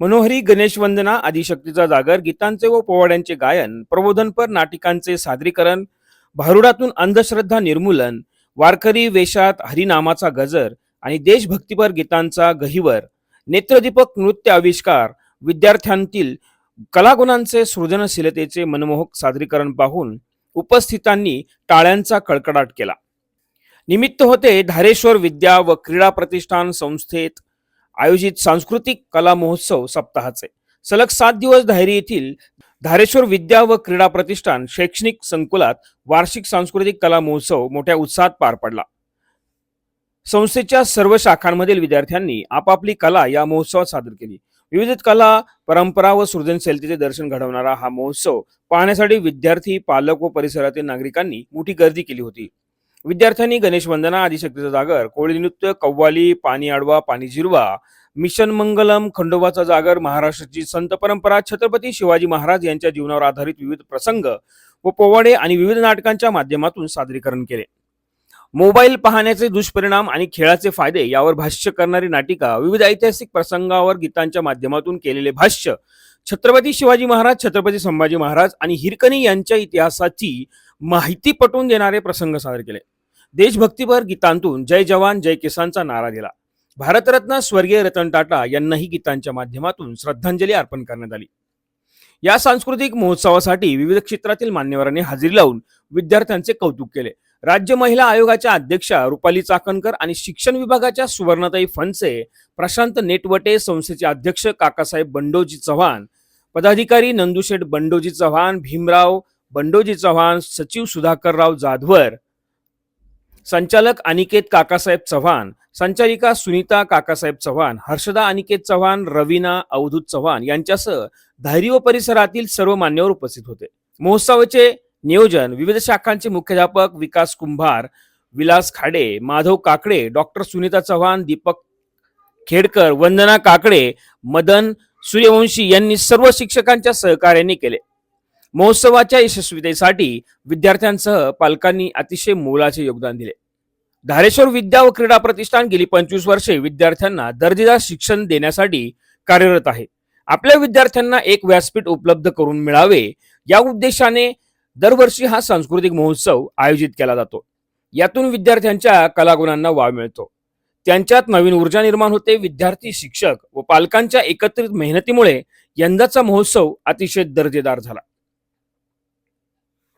मनोहरी गणेश वंदना आदिशक्तीचा जागर गीतांचे व पोवाड्यांचे गायन प्रबोधनपर नाटिकांचे सादरीकरण भारुडातून अंधश्रद्धा निर्मूलन वारकरी वेशात हरिनामाचा गजर आणि देशभक्तीपर गीतांचा गहिवर नेत्रदीपक नृत्य आविष्कार विद्यार्थ्यांतील कलागुणांचे सृजनशीलतेचे मनमोहक सादरीकरण पाहून उपस्थितांनी टाळ्यांचा कडकडाट केला. निमित्त होते धारेश्वर विद्या व क्रीडा प्रतिष्ठान संस्थेत आयोजित सांस्कृतिक कला महोत्सव सप्ताहाचे. सलग सात दिवस धायरी येथील धारेश्वर विद्या व क्रीडा प्रतिष्ठान शैक्षणिक संकुलात वार्षिक सांस्कृतिक कला महोत्सव मोठ्या उत्साहात पार पडला. संस्थेच्या सर्व शाखांमधील विद्यार्थ्यांनी आपापली कला या महोत्सवात सादर केली. विविध कला परंपरा व सृजनशीलतेचे दर्शन घडवणारा हा महोत्सव पाहण्यासाठी विद्यार्थी पालक व परिसरातील नागरिकांनी मोठी गर्दी केली होती. विद्यार्थ्यांनी गणेश वंदना आदिशक्तीचा जागर कोळी नृत्य कव्वाली पाणी आडवा पाणी जिरवा मिशन मंगलम खंडोबाचा जागर महाराष्ट्राची संत परंपरा छत्रपती शिवाजी महाराज यांच्या जीवनावर आधारित विविध प्रसंग व पोवाडे आणि विविध नाटकांच्या माध्यमातून सादरीकरण केले. मोबाईल पाहण्याचे दुष्परिणाम आणि खेळाचे फायदे यावर भाष्य करणारी नाटिका विविध ऐतिहासिक प्रसंगावर गीतांच्या माध्यमातून केलेले भाष्य छत्रपती शिवाजी महाराज छत्रपती संभाजी महाराज आणि हिरकणी यांच्या इतिहासाची माहिती पटवून देणारे प्रसंग सादर केले. देशभक्तीपर गीतांतून जय जवान जय किसानचा नारा दिला. भारतरत्न स्वर्गीय रतन टाटा यांनाही गीतांच्या माध्यमातून श्रद्धांजली अर्पण करण्यात आली. या सांस्कृतिक महोत्सवासाठी विविध क्षेत्रातील मान्यवरांनी हजेरी लावून विद्यार्थ्यांचे कौतुक केले. राज्य महिला आयोगाच्या अध्यक्षा रुपाली चाकणकर आणि शिक्षण विभागाच्या सुवर्णताई फणसे प्रशांत नेटवटे संस्थेचे अध्यक्ष काकासाहेब बंडोजी चव्हाण पदाधिकारी नंदुशेठ बंडोजी चव्हाण भीमराव बंडोजी चव्हाण सचिव सुधाकरराव जाधवर संचालक अनिकेत काकासाहेब चव्हाण संचालिका सुनीता काकासाहेब चव्हाण हर्षदा अनिकेत चव्हाण रवीना अवधूत चव्हाण यांच्यासह धायरी व परिसरातील सर्व मान्यवर उपस्थित होते. महोत्सवाचे नियोजन विविध शाखांचे मुख्याध्यापक विकास कुंभार विलास खाडे माधव काकडे डॉक्टर सुनीता चव्हाण दीपक खेडकर वंदना काकडे मदन सूर्यवंशी यांनी सर्व शिक्षकांच्या सहकार्याने केले. महोत्सवाच्या यशस्वीतेसाठी विद्यार्थ्यांसह पालकांनी अतिशय मोलाचे योगदान दिले. धारेश्वर विद्या व क्रीडा प्रतिष्ठान गेली पंचवीस वर्षे विद्यार्थ्यांना दर्जेदार शिक्षण देण्यासाठी कार्यरत आहे. आपल्या विद्यार्थ्यांना एक व्यासपीठ उपलब्ध करून मिळावे या उद्देशाने दरवर्षी हा सांस्कृतिक महोत्सव आयोजित केला जातो. यातून विद्यार्थ्यांच्या कलागुणांना वाव मिळतो. त्यांच्यात नवीन ऊर्जा निर्माण होते. विद्यार्थी शिक्षक व पालकांच्या एकत्रित मेहनतीमुळे यंदाचा महोत्सव अतिशय दर्जेदार झाला.